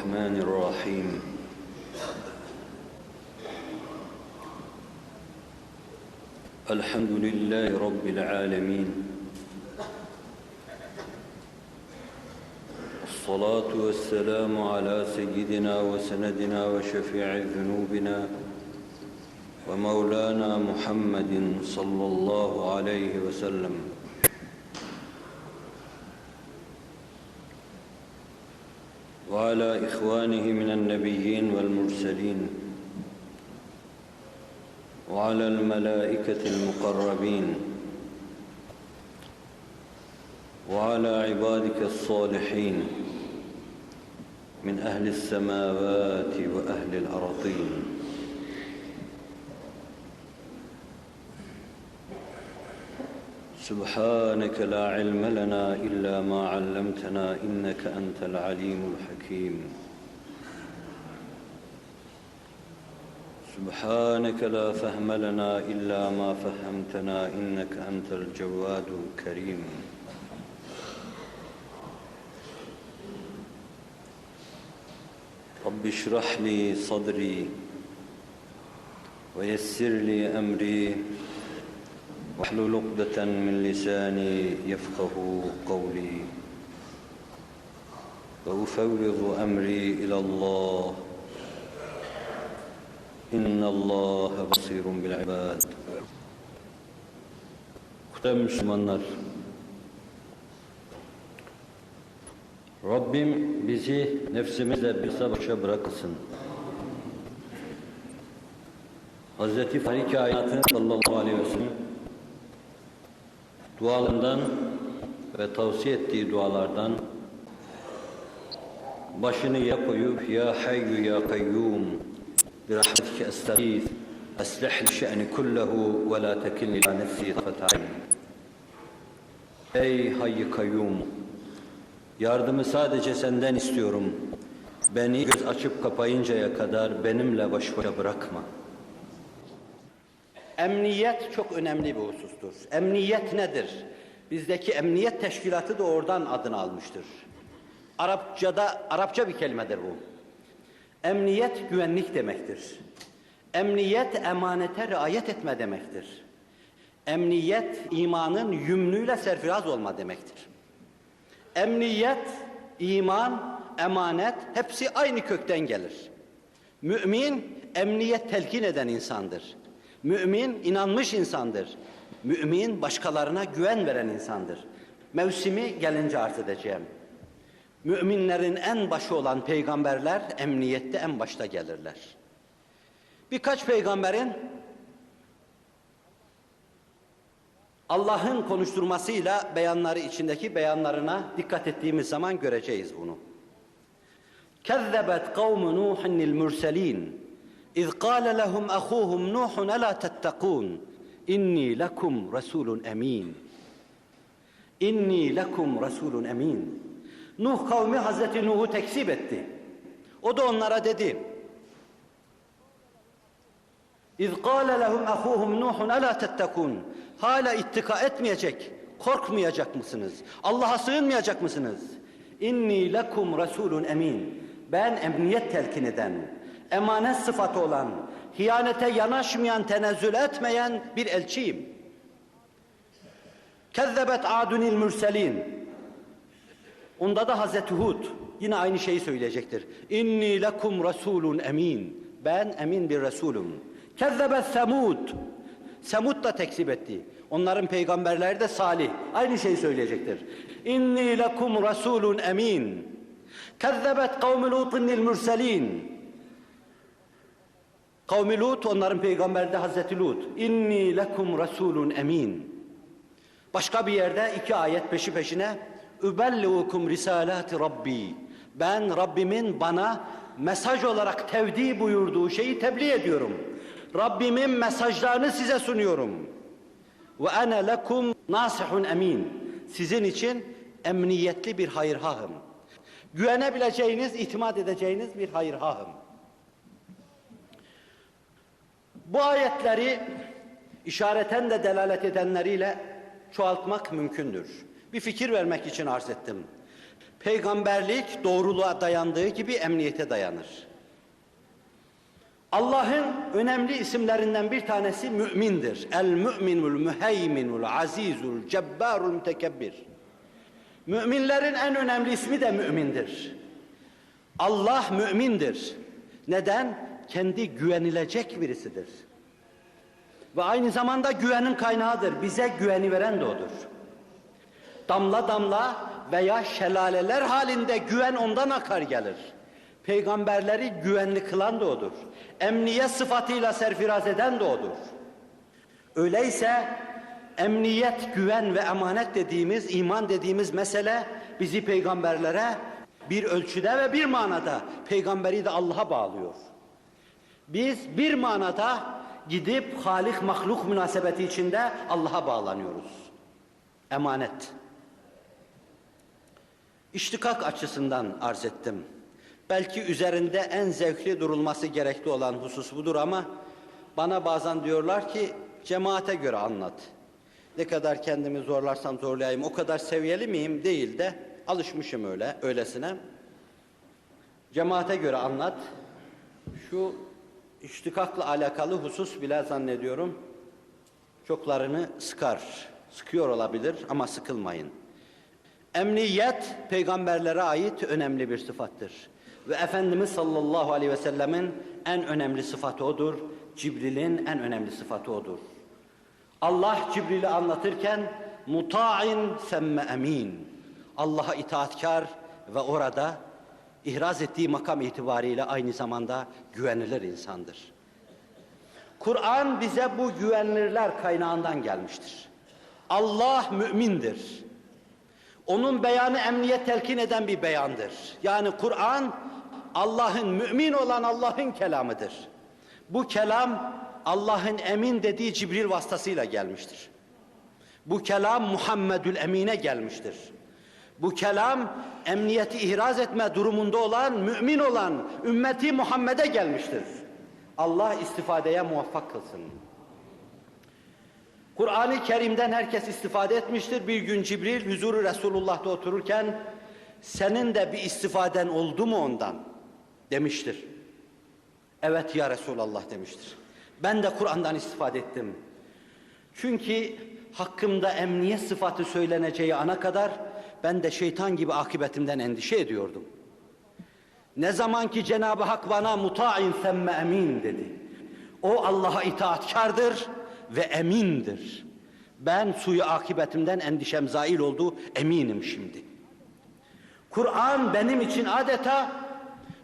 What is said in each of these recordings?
الرحمن الرحيم. الحمد لله رب العالمين. الصلاة والسلام على سيدنا وسندنا وشفيع ذنوبنا ومولانا محمد صلى الله عليه وسلم. وعلى إخوانه من النبيين والمرسلين وعلى الملائكة المقربين وعلى عبادك الصالحين من أهل السماوات وأهل الأرضين. سبحانك لا علم لنا إلا ما علمتنا إنك أنت العليم الحكيم. سبحانك لا فهم لنا إلا ما فهمتنا إنك أنت الجواد الكريم. رب اشرح لي صدري ويسر لي أمري. واحلل عقدة من لساني يفقه قولي وأفوض أمري إلى الله إن الله بصير بالعباد Muhterem Müslümanlar, Rabbim bizi nefsimizle bir savaşa bırakısın. Hazreti Farik Kainat'ın sallallahu aleyhi ve sellem dualarından ve tavsiye ettiği dualardan başını ya koyup ya hayyu ya kayyum bi rahmetike estağiz aslih li şe'ni kullehu ve la tekilni ila nefsi tarfete Ey hayy kayyum yardımı sadece senden istiyorum. Beni göz açıp kapayıncaya kadar benimle baş başa bırakma. Emniyet çok önemli bir husustur. Emniyet nedir? Bizdeki emniyet teşkilatı da oradan adını almıştır. Arapçada, Arapça bir kelimedir bu. Emniyet güvenlik demektir. Emniyet emanete riayet etme demektir. Emniyet imanın yümlüyle serfiraz olma demektir. Emniyet, iman, emanet hepsi aynı kökten gelir. Mümin emniyet telkin eden insandır. Mümin inanmış insandır. Mümin başkalarına güven veren insandır. Mevsimi gelince arz edeceğim. Müminlerin en başı olan peygamberler emniyette en başta gelirler. Birkaç peygamberin Allah'ın konuşturmasıyla beyanları içindeki beyanlarına dikkat ettiğimiz zaman göreceğiz bunu. Kezzebet kavmu Nuh'in mürselin. إذ قال لهم أخوهم نوح ألا تتقون إني لكم رسول أمين İnni lekum rasulun emin. Nuh kavmi Hazreti Nuh'u tekzip etti. O da onlara dedi. İz qâle lehum ahuhum Nuhun alâ tettekûn. Hala ittika etmeyecek, korkmayacak mısınız? Allah'a sığınmayacak mısınız? İnni lekum rasulun emin. Ben emniyet telkin eden, emanet sıfatı olan, hiyanete yanaşmayan, tenezzül etmeyen bir elçiyim. Kezzebet adunil mürselin. Onda da Hazreti Hud yine aynı şeyi söyleyecektir. İnni lekum rasulun emin. Ben emin bir resulüm. Kezzebet semud. Semud da tekzip etti. Onların peygamberleri de salih. Aynı şeyi söyleyecektir. İnni lekum rasulun emin. Kezzebet kavmi lutinil mürselin. Kavmi Lut onların peygamberi de Hazreti Lut. İnni lekum rasulun emin. Başka bir yerde iki ayet peşi peşine Übelliukum risalati Rabbi. Ben Rabbimin bana mesaj olarak tevdi buyurduğu şeyi tebliğ ediyorum. Rabbimin mesajlarını size sunuyorum. Ve ene lekum nasihun emin. Sizin için emniyetli bir hayırhahım. Güvenebileceğiniz, itimat edeceğiniz bir hayırhahım. Bu ayetleri işareten de delalet edenleriyle çoğaltmak mümkündür. Bir fikir vermek için arz ettim. Peygamberlik doğruluğa dayandığı gibi emniyete dayanır. Allah'ın önemli isimlerinden bir tanesi mümindir. El müminul müheyminul azizul cebbarul mütekebbir. Müminlerin en önemli ismi de mümindir. Allah mümindir. Neden? Kendi güvenilecek birisidir. Ve aynı zamanda güvenin kaynağıdır. Bize güveni veren de odur. Damla damla veya şelaleler halinde güven ondan akar gelir. Peygamberleri güvenli kılan da odur. Emniyet sıfatıyla serfiraz eden de odur. Öyleyse emniyet, güven ve emanet dediğimiz, iman dediğimiz mesele bizi peygamberlere bir ölçüde ve bir manada peygamberi de Allah'a bağlıyor. Biz bir manada gidip halik mahluk münasebeti içinde Allah'a bağlanıyoruz. Emanet. İştikak açısından arz ettim. Belki üzerinde en zevkli durulması gerekli olan husus budur ama bana bazen diyorlar ki cemaate göre anlat. Ne kadar kendimi zorlarsam zorlayayım o kadar seviyeli miyim değil de alışmışım öyle öylesine. Cemaate göre anlat. Şu iştikakla alakalı husus bile zannediyorum çoklarını sıkar. Sıkıyor olabilir ama sıkılmayın. Emniyet peygamberlere ait önemli bir sıfattır. Ve Efendimiz sallallahu aleyhi ve sellemin en önemli sıfatı odur. Cibril'in en önemli sıfatı odur. Allah Cibril'i anlatırken muta'in semme emin. Allah'a itaatkar ve orada ihraz ettiği makam itibariyle aynı zamanda güvenilir insandır. Kur'an bize bu güvenilirler kaynağından gelmiştir. Allah mümindir. Onun beyanı emniyet telkin eden bir beyandır. Yani Kur'an Allah'ın mümin olan Allah'ın kelamıdır. Bu kelam Allah'ın emin dediği Cibril vasıtasıyla gelmiştir. Bu kelam Muhammedül Emine gelmiştir. Bu kelam emniyeti ihraz etme durumunda olan, mümin olan ümmeti Muhammed'e gelmiştir. Allah istifadeye muvaffak kılsın. Kur'an-ı Kerim'den herkes istifade etmiştir. Bir gün Cibril huzuru Resulullah'ta otururken senin de bir istifaden oldu mu ondan demiştir. Evet ya Resulallah demiştir. Ben de Kur'an'dan istifade ettim. Çünkü hakkımda emniyet sıfatı söyleneceği ana kadar ben de şeytan gibi akıbetimden endişe ediyordum. Ne zaman ki Cenab-ı Hak bana muta'in semme emin dedi. O Allah'a itaatkardır ve emindir. Ben suyu akıbetimden endişem zail oldu, eminim şimdi. Kur'an benim için adeta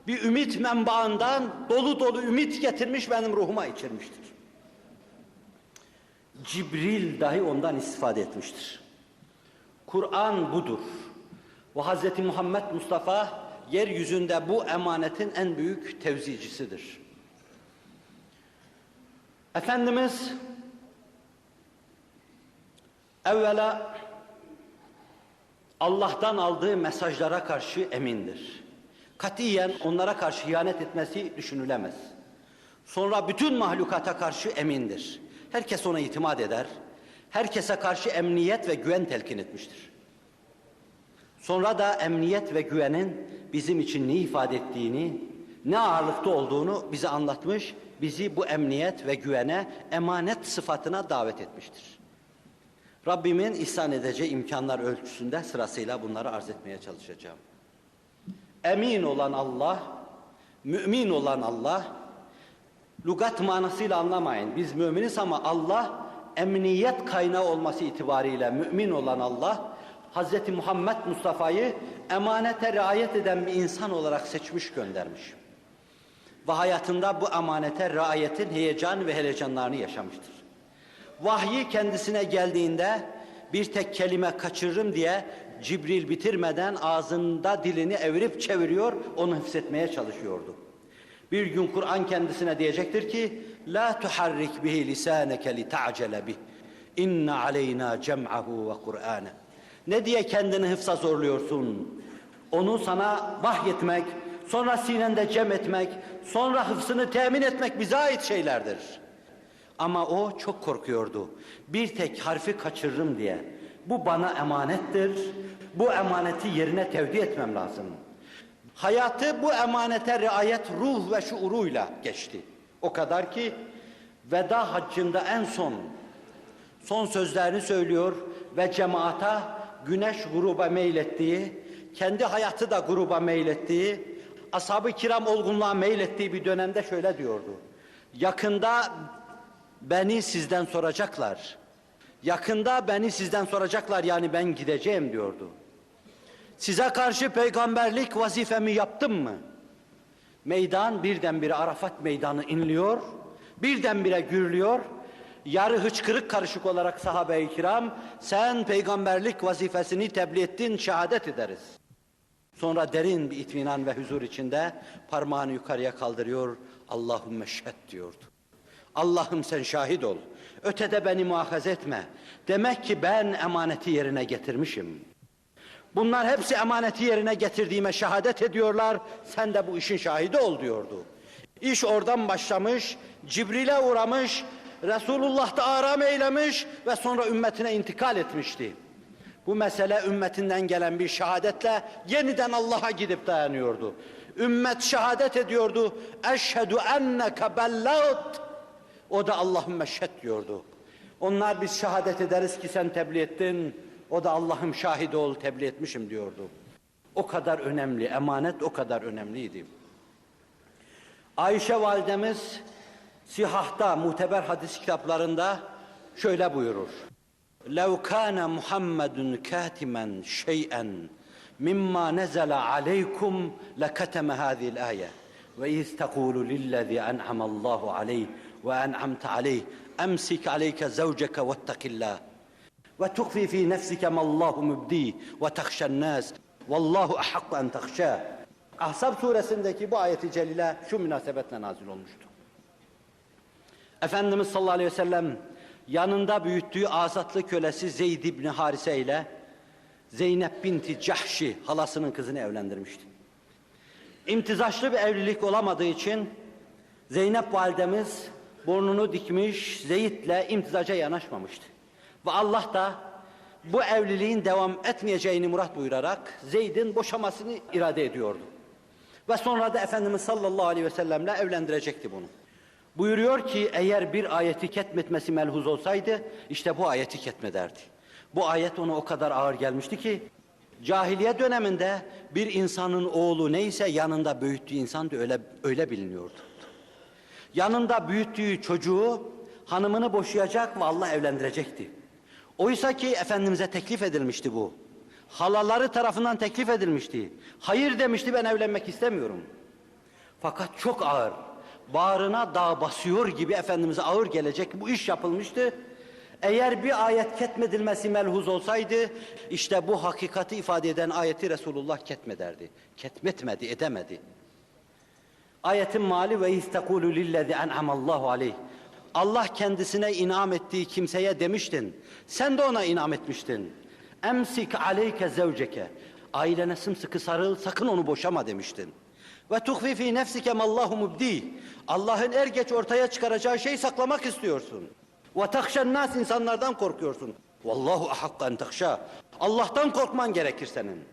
bir ümit menbaından dolu dolu ümit getirmiş benim ruhuma içirmiştir. Cibril dahi ondan istifade etmiştir. Kur'an budur. Ve Hz. Muhammed Mustafa yeryüzünde bu emanetin en büyük tevzicisidir. Efendimiz evvela Allah'tan aldığı mesajlara karşı emindir. Katiyen onlara karşı ihanet etmesi düşünülemez. Sonra bütün mahlukata karşı emindir. Herkes ona itimat eder. Herkese karşı emniyet ve güven telkin etmiştir. Sonra da emniyet ve güvenin bizim için ne ifade ettiğini, ne ağırlıkta olduğunu bize anlatmış, bizi bu emniyet ve güvene, emanet sıfatına davet etmiştir. Rabbimin ihsan edeceği imkanlar ölçüsünde sırasıyla bunları arz etmeye çalışacağım. Emin olan Allah, mümin olan Allah, lugat manasıyla anlamayın. Biz müminiz ama Allah emniyet kaynağı olması itibariyle mümin olan Allah, Hz. Muhammed Mustafa'yı emanete riayet eden bir insan olarak seçmiş göndermiş. Ve hayatında bu emanete riayetin heyecan ve heyecanlarını yaşamıştır. Vahyi kendisine geldiğinde bir tek kelime kaçırırım diye Cibril bitirmeden ağzında dilini evirip çeviriyor, onu hıfzetmeye çalışıyordu. Bir gün Kur'an kendisine diyecektir ki la tuharrik bihi lisaneke li ta'cele bih. İnne aleyna cem'ahu ve Kur'ane. Ne diye kendini hıfza zorluyorsun? Onu sana vahyetmek, sonra sinende cem etmek, sonra hıfzını temin etmek bize ait şeylerdir. Ama o çok korkuyordu. Bir tek harfi kaçırırım diye. Bu bana emanettir. Bu emaneti yerine tevdi etmem lazım. Hayatı bu emanete riayet ruh ve şuuruyla geçti. O kadar ki veda haccında en son son sözlerini söylüyor ve cemaata güneş gruba meylettiği, kendi hayatı da gruba meylettiği, ashab-ı kiram olgunluğa meylettiği bir dönemde şöyle diyordu. Yakında beni sizden soracaklar. Yakında beni sizden soracaklar yani ben gideceğim diyordu. Size karşı peygamberlik vazifemi yaptım mı? Meydan birdenbire Arafat meydanı inliyor, birdenbire gürlüyor. Yarı hıçkırık karışık olarak sahabe-i kiram, sen peygamberlik vazifesini tebliğ ettin, şehadet ederiz. Sonra derin bir itminan ve huzur içinde parmağını yukarıya kaldırıyor, Allahümme şehd diyordu. Allah'ım sen şahit ol, ötede beni muhafaza etme. Demek ki ben emaneti yerine getirmişim. Bunlar hepsi emaneti yerine getirdiğime şehadet ediyorlar. Sen de bu işin şahidi ol diyordu. İş oradan başlamış, Cibril'e uğramış, Resulullah da aram eylemiş ve sonra ümmetine intikal etmişti. Bu mesele ümmetinden gelen bir şehadetle yeniden Allah'a gidip dayanıyordu. Ümmet şehadet ediyordu. Eşhedü enneke bellat. O da Allahümme şehd diyordu. Onlar biz şehadet ederiz ki sen tebliğ ettin. O da Allah'ım şahit ol tebliğ etmişim diyordu. O kadar önemli, emanet o kadar önemliydi. Ayşe validemiz sihahta, muteber hadis kitaplarında şöyle buyurur. لَوْ كَانَ مُحَمَّدٌ كَاتِمًا شَيْئًا مِمَّا نَزَلَ عَلَيْكُمْ لَكَتَمَ هَذِهِ الْآيَةِ وَإِذْ تَقُولُ لِلَّذِي أَنْعَمَ اللَّهُ عَلَيْهِ وَأَنْعَمْتَ عَلَيْهِ أَمْسِكْ عَلَيْكَ زَوْجَكَ وَاتَّقِ اللَّهِ ve tukfi fi nefsike mallahu mübdi ve tahşen nas vallahu ahakku en tahşa. Ahzab suresindeki bu ayeti celile şu münasebetle nazil olmuştu. Efendimiz sallallahu aleyhi ve sellem yanında büyüttüğü azatlı kölesi Zeyd ibn Harise ile Zeynep binti Cahşi halasının kızını evlendirmişti. İmtizaçlı bir evlilik olamadığı için Zeynep validemiz burnunu dikmiş Zeyd'le imtizaca yanaşmamıştı. Ve Allah da bu evliliğin devam etmeyeceğini murat buyurarak Zeyd'in boşamasını irade ediyordu. Ve sonra da Efendimiz sallallahu aleyhi ve sellemle evlendirecekti bunu. Buyuruyor ki eğer bir ayeti ketmetmesi melhuz olsaydı işte bu ayeti ketmederdi. Bu ayet ona o kadar ağır gelmişti ki cahiliye döneminde bir insanın oğlu neyse yanında büyüttüğü insan da öyle, öyle biliniyordu. Yanında büyüttüğü çocuğu hanımını boşayacak ve Allah evlendirecekti. Oysa ki Efendimiz'e teklif edilmişti bu. Halaları tarafından teklif edilmişti. Hayır demişti ben evlenmek istemiyorum. Fakat çok ağır. Bağrına dağ basıyor gibi Efendimiz'e ağır gelecek bu iş yapılmıştı. Eğer bir ayet ketmedilmesi melhuz olsaydı işte bu hakikati ifade eden ayeti Resulullah ketmederdi. Ketmetmedi, edemedi. Ayetin mali ve istekulu lillezî en'amallahu aleyh. Allah kendisine inam ettiği kimseye demiştin. Sen de ona inam etmiştin. Emsik aleyke zevceke. Ailene sımsıkı sarıl, sakın onu boşama demiştin. Ve tuhfi fi nefsike mallahu mubdi. Allah'ın er geç ortaya çıkaracağı şeyi saklamak istiyorsun. Ve takşen nas insanlardan korkuyorsun. Vallahu ahakka en takşa. Allah'tan korkman gerekir senin.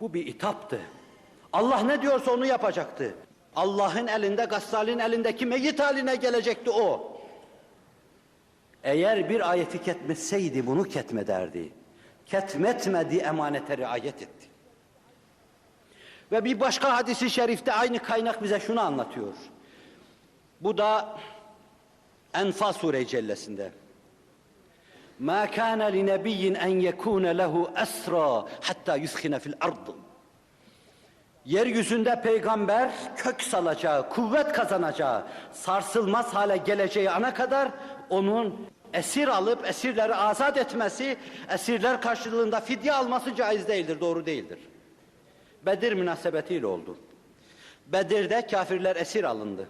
Bu bir itaptı. Allah ne diyorsa onu yapacaktı. Allah'ın elinde, Gassal'in elindeki meyit haline gelecekti o. Eğer bir ayeti ketmetseydi bunu ketmederdi. Ketmetmedi, emanete riayet etti. Ve bir başka hadisi şerifte aynı kaynak bize şunu anlatıyor. Bu da Enfal Sure-i Cellesi'nde. مَا كَانَ لِنَبِيٍّ اَنْ يَكُونَ لَهُ أَسْرَى حَتَّى يُثْخِنَ فِي الْأَرْضِ Yeryüzünde peygamber kök salacağı, kuvvet kazanacağı, sarsılmaz hale geleceği ana kadar onun esir alıp esirleri azat etmesi, esirler karşılığında fidye alması caiz değildir, doğru değildir. Bedir münasebetiyle oldu. Bedir'de kafirler esir alındı.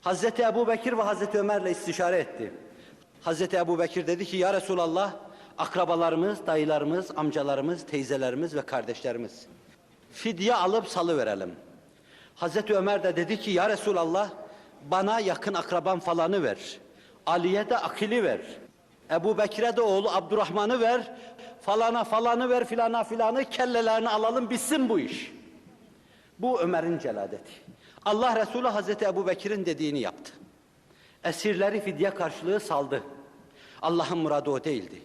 Hazreti Ebu Bekir ve Hazreti Ömer'le istişare etti. Hazreti Ebu Bekir dedi ki ya Resulallah akrabalarımız, dayılarımız, amcalarımız, teyzelerimiz ve kardeşlerimiz fidye alıp salı verelim. Hazreti Ömer de dedi ki ya Resulallah bana yakın akraban falanı ver. Ali'ye de akili ver. Ebu Bekir'e de oğlu Abdurrahman'ı ver. Falana falanı ver filana filanı kellelerini alalım bitsin bu iş. Bu Ömer'in celadeti. Allah Resulü Hazreti Ebu Bekir'in dediğini yaptı. Esirleri fidye karşılığı saldı. Allah'ın muradı o değildi.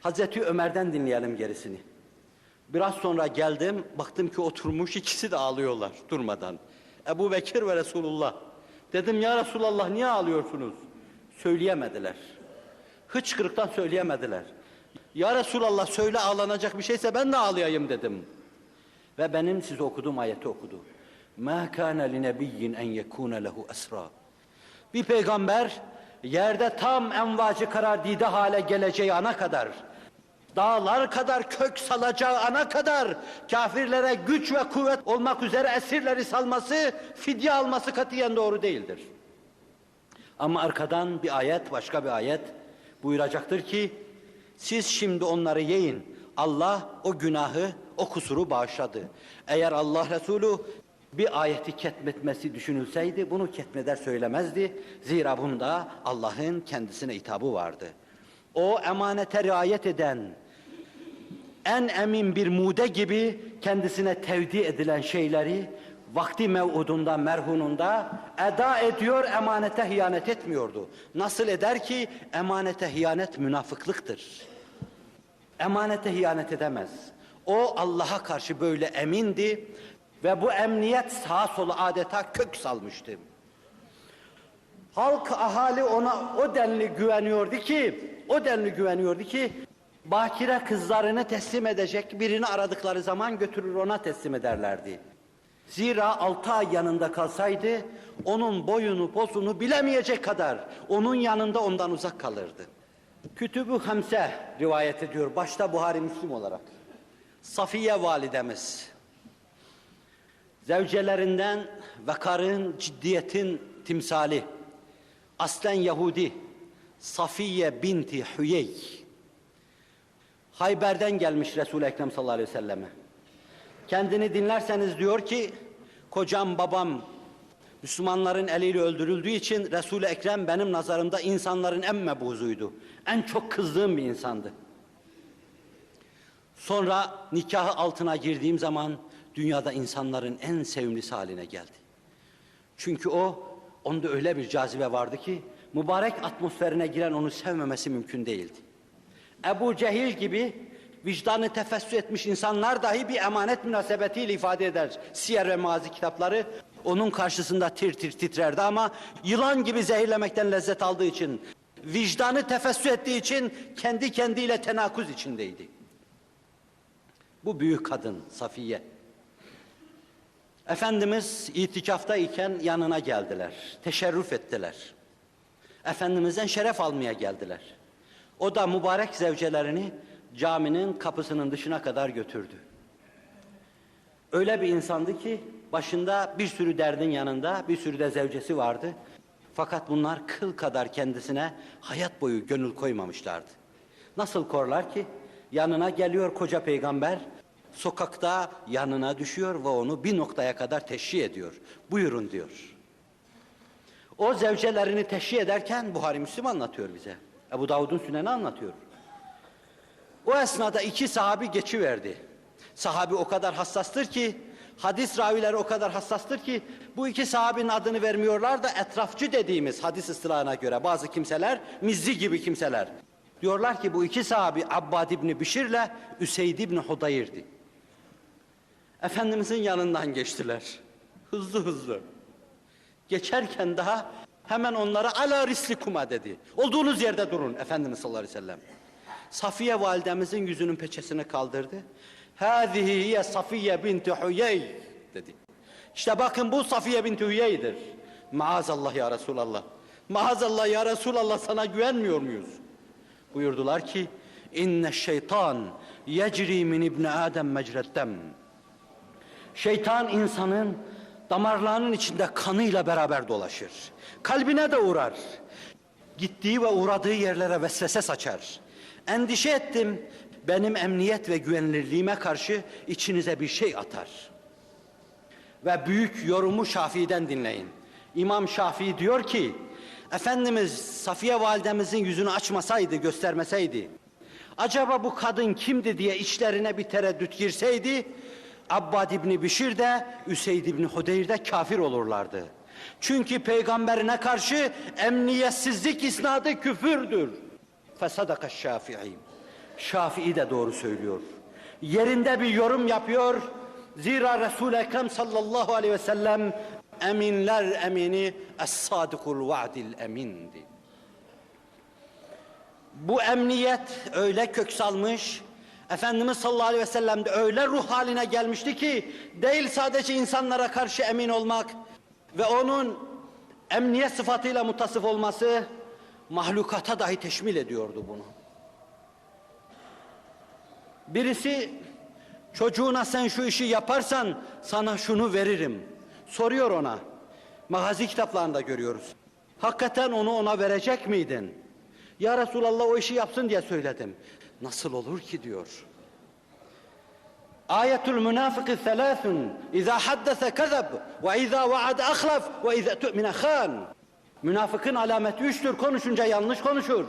Hazreti Ömer'den dinleyelim gerisini. Biraz sonra geldim, baktım ki oturmuş ikisi de ağlıyorlar durmadan. Ebu Bekir ve Resulullah. Dedim ya Resulallah niye ağlıyorsunuz? Söyleyemediler. Hıçkırıktan söyleyemediler. Ya Resulallah söyle ağlanacak bir şeyse ben de ağlayayım dedim. Ve benim size okuduğum ayeti okudu. مَا كَانَ لِنَبِيٍّ اَنْ يَكُونَ لَهُ أَسْرًا Bir peygamber yerde tam envacı karar dide hale geleceği ana kadar, dağlar kadar kök salacağı ana kadar, kafirlere güç ve kuvvet olmak üzere esirleri salması, fidye alması katiyen doğru değildir. Ama arkadan bir ayet, başka bir ayet buyuracaktır ki, siz şimdi onları yiyin. Allah o günahı, o kusuru bağışladı. Eğer Allah Resulü bir ayeti ketmetmesi düşünülseydi bunu ketmeder söylemezdi. Zira bunda Allah'ın kendisine hitabı vardı. O emanete riayet eden, en emin bir mude gibi kendisine tevdi edilen şeyleri vakti mev'udunda, merhununda eda ediyor, emanete hıyanet etmiyordu. Nasıl eder ki emanete hıyanet münafıklıktır. Emanete hıyanet edemez. O Allah'a karşı böyle emindi ve bu emniyet sağa sola adeta kök salmıştı. Halk, ahali ona o denli güveniyordu ki, o denli güveniyordu ki, bakire kızlarını teslim edecek birini aradıkları zaman götürür ona teslim ederlerdi. Zira altı ay yanında kalsaydı, onun boyunu, posunu bilemeyecek kadar onun yanında ondan uzak kalırdı. Kütübü Hamse rivayet ediyor, başta Buhari Müslim olarak. Safiye validemiz, zevcelerinden vakarın, ciddiyetin timsali, aslen Yahudi, Safiye binti Hüyey, Hayber'den gelmiş Resul-i Ekrem sallallahu aleyhi ve selleme. Kendini dinlerseniz diyor ki, kocam babam Müslümanların eliyle öldürüldüğü için Resul-i Ekrem benim nazarımda insanların en mebuzuydu. En çok kızdığım bir insandı. Sonra nikahı altına girdiğim zaman dünyada insanların en sevimlisi haline geldi. Çünkü o, onda öyle bir cazibe vardı ki mübarek atmosferine giren onu sevmemesi mümkün değildi. Ebu Cehil gibi vicdanı tefessü etmiş insanlar dahi bir emanet münasebetiyle ifade eder. Siyer ve mazi kitapları onun karşısında tir tir titrerdi ama yılan gibi zehirlemekten lezzet aldığı için, vicdanı tefessü ettiği için kendi kendiyle tenakuz içindeydi. Bu büyük kadın Safiye. Efendimiz itikafta iken yanına geldiler. Teşerrüf ettiler. Efendimizden şeref almaya geldiler. O da mübarek zevcelerini caminin kapısının dışına kadar götürdü. Öyle bir insandı ki başında bir sürü derdin yanında bir sürü de zevcesi vardı. Fakat bunlar kıl kadar kendisine hayat boyu gönül koymamışlardı. Nasıl korlar ki? Yanına geliyor koca peygamber, sokakta yanına düşüyor ve onu bir noktaya kadar teşhi ediyor. Buyurun diyor. O zevcelerini teşhi ederken Buhari Müslim anlatıyor bize. Ebu Davud'un süneni anlatıyor. O esnada iki sahabi geçiverdi. Sahabi o kadar hassastır ki, hadis ravileri o kadar hassastır ki, bu iki sahabinin adını vermiyorlar da etrafçı dediğimiz hadis ıstılahına göre bazı kimseler, Mizzi gibi kimseler. Diyorlar ki bu iki sahabi Abbad İbni Bişir'le Üseyd İbni Hudayir'di. Efendimizin yanından geçtiler. Hızlı hızlı. Geçerken daha hemen onlara ala rislikuma dedi. Olduğunuz yerde durun Efendimiz sallallahu aleyhi ve sellem. Safiye validemizin yüzünün peçesini kaldırdı. Hâzihi hiye Safiye binti Hüyey dedi. İşte bakın bu Safiye binti Hüyey'dir. Maazallah ya Resulallah. Maazallah ya Resulallah sana güvenmiyor muyuz? Buyurdular ki inne şeytan yecri min ibni Adem mecreddem. Şeytan insanın damarlarının içinde kanıyla beraber dolaşır. Kalbine de uğrar. Gittiği ve uğradığı yerlere vesvese saçar. Endişe ettim, benim emniyet ve güvenilirliğime karşı içinize bir şey atar. Ve büyük yorumu Şafii'den dinleyin. İmam Şafii diyor ki, Efendimiz Safiye validemizin yüzünü açmasaydı, göstermeseydi, acaba bu kadın kimdi diye içlerine bir tereddüt girseydi, Abbad İbni Bişir de, Üseyd İbni Hudeyr de kafir olurlardı. Çünkü peygamberine karşı emniyetsizlik isnadı küfürdür. Fesadaka Şafii. Şafii de doğru söylüyor. Yerinde bir yorum yapıyor. Zira Resul-i Ekrem sallallahu aleyhi ve sellem eminler emini es-sadikul vaadil emindi. Bu emniyet öyle kök salmış, Efendimiz sallallahu aleyhi ve sellem de öyle ruh haline gelmişti ki değil sadece insanlara karşı emin olmak ve onun emniyet sıfatıyla mutasıf olması mahlukata dahi teşmil ediyordu bunu. Birisi çocuğuna sen şu işi yaparsan sana şunu veririm. Soruyor ona. Magazi kitaplarında görüyoruz. Hakikaten onu ona verecek miydin? Ya Resulallah o işi yapsın diye söyledim. Nasıl olur ki diyor. Ayetul münafıkı selâthun. İzâ haddese kezeb ve izâ vaad ahlaf ve izâ tu'mine khan. Münafıkın alameti üçtür. Konuşunca yanlış konuşur.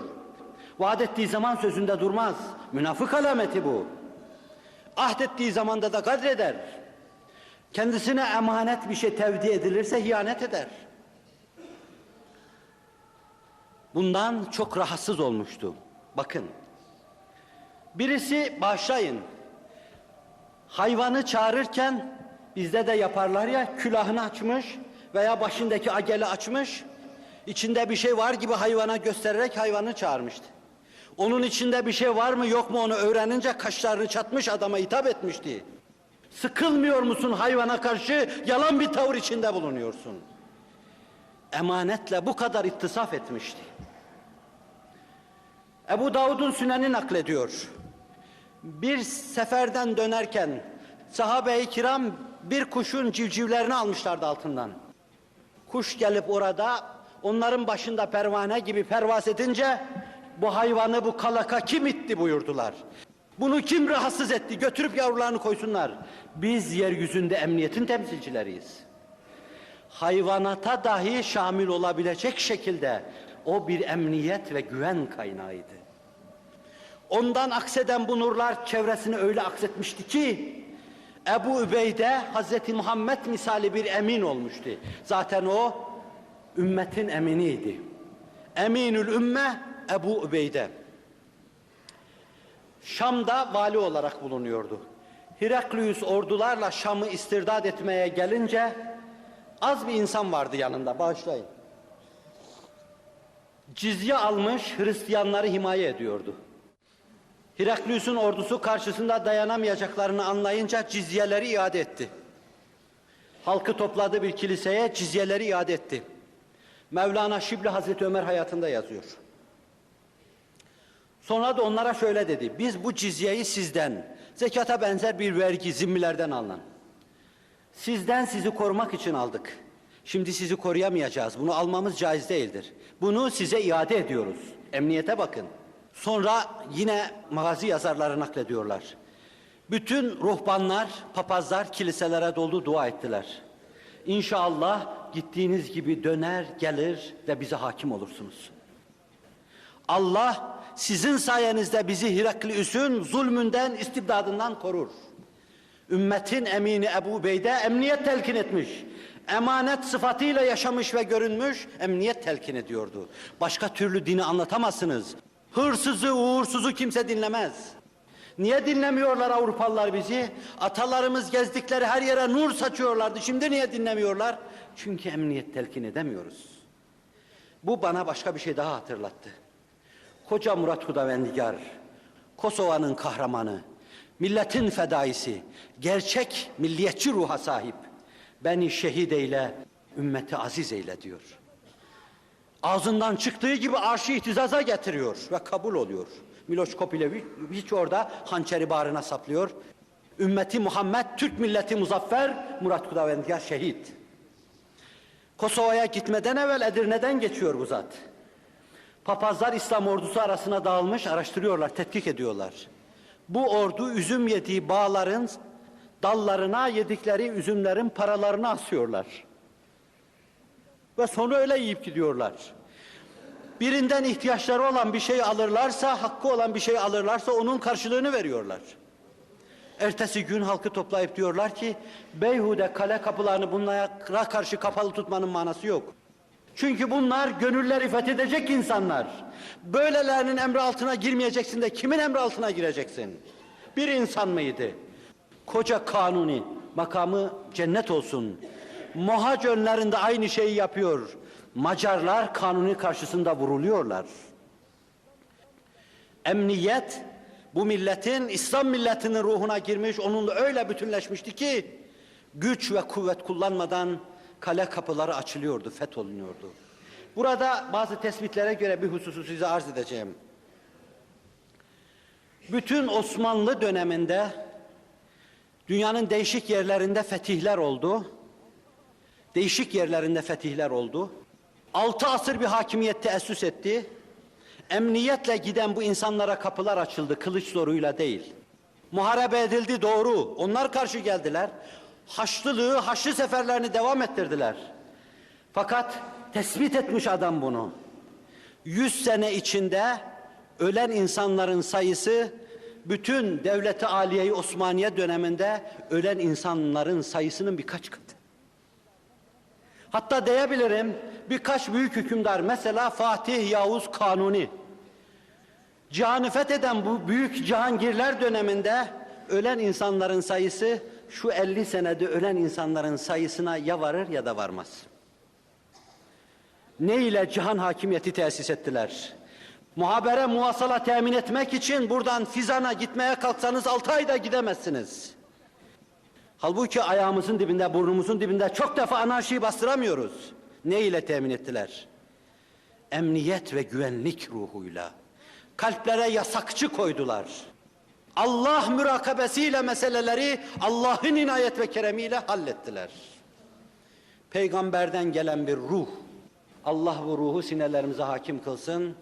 Vaat ettiği zaman sözünde durmaz. Münafık alameti bu. Ahd ettiği zamanda da kadreder. Kendisine emanet bir şey tevdi edilirse hiyanet eder. Bundan çok rahatsız olmuştu. Bakın. Birisi bağışlayın. Hayvanı çağırırken bizde de yaparlar ya külahını açmış veya başındaki ageli açmış. içinde bir şey var gibi hayvana göstererek hayvanı çağırmıştı. Onun içinde bir şey var mı yok mu onu öğrenince kaşlarını çatmış adama hitap etmişti. Sıkılmıyor musun hayvana karşı yalan bir tavır içinde bulunuyorsun. Emanetle bu kadar ittisaf etmişti. Ebu Davud'un süneni naklediyor. Bir seferden dönerken sahabe-i kiram bir kuşun civcivlerini almışlardı altından. Kuş gelip orada onların başında pervane gibi pervaz edince bu hayvanı bu kalaka kim itti buyurdular. Bunu kim rahatsız etti götürüp yavrularını koysunlar. Biz yeryüzünde emniyetin temsilcileriyiz. Hayvanata dahi şamil olabilecek şekilde o bir emniyet ve güven kaynağıydı. Ondan akseden bu nurlar çevresini öyle aksetmişti ki Ebu Übeyde Hazreti Muhammed misali bir emin olmuştu. Zaten o ümmetin eminiydi. Eminül ümme Ebu Übeyde. Şam'da vali olarak bulunuyordu. Heraklius ordularla Şam'ı istirdat etmeye gelince az bir insan vardı yanında bağışlayın. Cizye almış Hristiyanları himaye ediyordu. Heraklius'un ordusu karşısında dayanamayacaklarını anlayınca cizyeleri iade etti. Halkı topladı bir kiliseye cizyeleri iade etti. Mevlana Şibli Hazreti Ömer hayatında yazıyor. Sonra da onlara şöyle dedi. Biz bu cizyeyi sizden, zekata benzer bir vergi zimmilerden alınan. Sizden sizi korumak için aldık. Şimdi sizi koruyamayacağız. Bunu almamız caiz değildir. Bunu size iade ediyoruz. Emniyete bakın. Sonra yine magazi yazarları naklediyorlar. Bütün ruhbanlar, papazlar kiliselere doldu dua ettiler. İnşallah gittiğiniz gibi döner, gelir ve bize hakim olursunuz. Allah sizin sayenizde bizi Heraklius'un zulmünden, istibdadından korur. Ümmetin emini Ebu Beyde emniyet telkin etmiş. Emanet sıfatıyla yaşamış ve görünmüş, emniyet telkin ediyordu. Başka türlü dini anlatamazsınız. Hırsızı, uğursuzu kimse dinlemez. Niye dinlemiyorlar Avrupalılar bizi? Atalarımız gezdikleri her yere nur saçıyorlardı. Şimdi niye dinlemiyorlar? Çünkü emniyet telkin edemiyoruz. Bu bana başka bir şey daha hatırlattı. Koca Murat Hudavendigar, Kosova'nın kahramanı, milletin fedaisi, gerçek milliyetçi ruha sahip. Beni şehit eyle, ümmeti aziz eyle diyor. Ağzından çıktığı gibi arşı ihtizaza getiriyor ve kabul oluyor. Miloš Kopilević orada hançeri bağrına saplıyor. Ümmeti Muhammed, Türk milleti muzaffer, Murat Kudavendigar şehit. Kosova'ya gitmeden evvel Edirne'den geçiyor bu zat. Papazlar İslam ordusu arasına dağılmış, araştırıyorlar, tetkik ediyorlar. Bu ordu üzüm yediği bağların dallarına yedikleri üzümlerin paralarını asıyorlar. Ve sonra öyle yiyip gidiyorlar. Birinden ihtiyaçları olan bir şey alırlarsa, hakkı olan bir şey alırlarsa onun karşılığını veriyorlar. Ertesi gün halkı toplayıp diyorlar ki, beyhude kale kapılarını bunlara karşı kapalı tutmanın manası yok. Çünkü bunlar gönülleri fethedecek insanlar. Böylelerinin emri altına girmeyeceksin de kimin emri altına gireceksin? Bir insan mıydı? Koca kanuni, makamı cennet olsun. Mohac önlerinde aynı şeyi yapıyor. Macarlar kanuni karşısında vuruluyorlar. Emniyet bu milletin, İslam milletinin ruhuna girmiş, onunla öyle bütünleşmişti ki güç ve kuvvet kullanmadan kale kapıları açılıyordu, fetholunuyordu. Burada bazı tespitlere göre bir hususu size arz edeceğim. Bütün Osmanlı döneminde dünyanın değişik yerlerinde fetihler oldu. Değişik yerlerinde fetihler oldu. Altı asır bir hakimiyet teessüs etti. Emniyetle giden bu insanlara kapılar açıldı, kılıç zoruyla değil. Muharebe edildi doğru, onlar karşı geldiler. Haçlılığı, Haçlı seferlerini devam ettirdiler. Fakat tespit etmiş adam bunu. Yüz sene içinde ölen insanların sayısı bütün devleti aliyeyi Osmaniye döneminde ölen insanların sayısının birkaç katı. Hatta diyebilirim birkaç büyük hükümdar mesela Fatih Yavuz Kanuni cihanı fetheden bu büyük cihangirler döneminde ölen insanların sayısı şu 50 senede ölen insanların sayısına ya varır ya da varmaz. Ne ile cihan hakimiyeti tesis ettiler? Muhabere muhasala temin etmek için buradan Fizan'a gitmeye kalksanız 6 ayda gidemezsiniz. Halbuki ayağımızın dibinde, burnumuzun dibinde çok defa anarşiyi bastıramıyoruz. Ne ile temin ettiler? Emniyet ve güvenlik ruhuyla. Kalplere yasakçı koydular. Allah mürakabesiyle meseleleri Allah'ın inayet ve keremiyle hallettiler. Peygamberden gelen bir ruh. Allah bu ruhu sinelerimize hakim kılsın.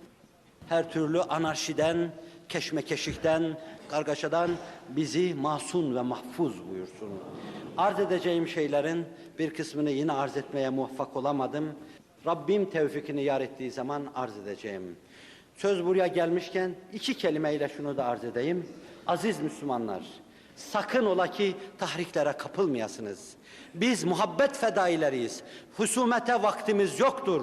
Her türlü anarşiden, keşmekeşikten, kargaşadan bizi masum ve mahfuz buyursun. Arz edeceğim şeylerin bir kısmını yine arz etmeye muvaffak olamadım. Rabbim tevfikini yar ettiği zaman arz edeceğim. Söz buraya gelmişken iki kelimeyle şunu da arz edeyim. Aziz Müslümanlar, sakın ola ki tahriklere kapılmayasınız. Biz muhabbet fedaileriyiz. Husumete vaktimiz yoktur.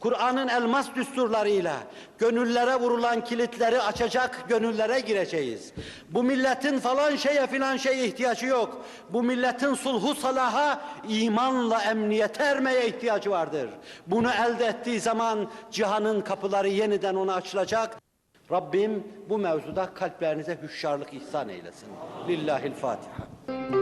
Kur'an'ın elmas düsturlarıyla gönüllere vurulan kilitleri açacak gönüllere gireceğiz. Bu milletin falan şeye filan şeye ihtiyacı yok. Bu milletin sulhu salaha, imanla emniyete ermeye ihtiyacı vardır. Bunu elde ettiği zaman cihanın kapıları yeniden ona açılacak. Rabbim bu mevzuda kalplerinize hüşşarlık ihsan eylesin. Lillahil Fatiha.